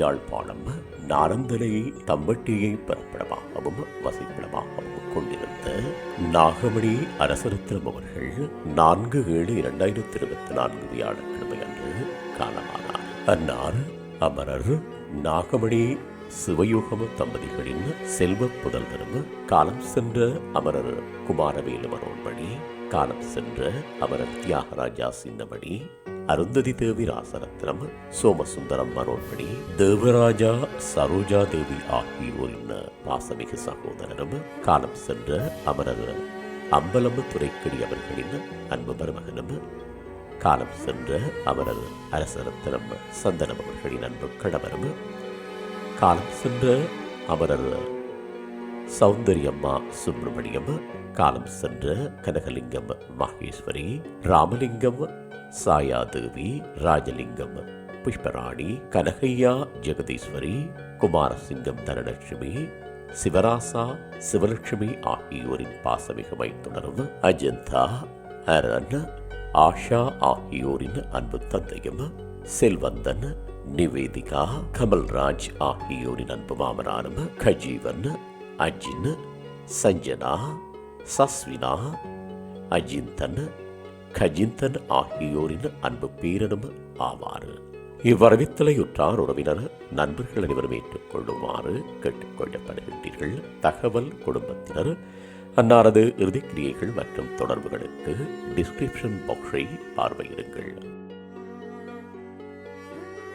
யாழ்ப்பாணம் நாரந்தலை தம்பட்டியை பரப்படமாகவும் வசிப்பிடமாகவும் கொண்டிருந்த நாகமணி அரசரத்தினம் அவர்கள் நான்கு ஏழு இரண்டாயிரத்தி இருபத்தி நான்கு வியாழக்கிழமை அன்று காலமானார். அன்னார் அமரர் நாகமணி சிவயோகம தம்பதிகளின் செல்வ புதல்வரும் காலம் சென்ற அமரர் குமாரவேலு மனோன்மணி காலம் சென்ற அமரர் தியாகராஜா சின்னமணி அருந்ததி தேவி ராசரத்னம் சோமசுந்தரம் மனோன்மணி தேவராஜா சரோஜா தேவி ஆகியோரின் பாசமிகு சகோதரரும் காலம் சென்ற அமரர் அம்பலம் துரைக்கடி அவர்களின் அன்பு மருமகனும் காலம் சென்ற அமரர் அரசரத்னம் சந்தனம் அவர்களின் அன்பு கணவரும் காலம் சென்ற அமரர் சௌந்தரியம்மா சுப்பிரமணியம் காலம் சென்ற கனகலிங்கம் மகேஸ்வரி ராமலிங்கம் சாயாதேவி ராஜலிங்கம் புஷ்பராணி கனகையா ஜெகதீஸ்வரி குமாரசிங்கம் தனலட்சுமி சிவராசா சிவலட்சுமி ஆகியோரின் பாசமிகமை தொடரும் அஜந்தா அரண் ஆஷா ஆகியோரின் அன்பு தந்தையும் செல்வந்தன் நிவேதிகா கமல்ராஜ் ஆகியோரின் அன்பு மாமனாரும் கஜீவன் அஜின் சஞ்சனா சஸ்வினா அஜிந்தன் கஜிந்தன் ஆகியோரின் அன்பு பேரனும் ஆவார். இவ்வரவித்தலையுற்றார் உறவினர் நண்பர்கள் அனைவரும் ஏற்றுக்கொள்ளுமாறு கேட்டுக்கொள்ளப்படுகின்றீர்கள். தகவல் குடும்பத்தினர் அன்னாரது இறுதிக்கிரியைகள் மற்றும் தொடர்புகளுக்கு டிஸ்கிரிப்ஷன் பாக்ஸை பார்வையிடுங்கள்.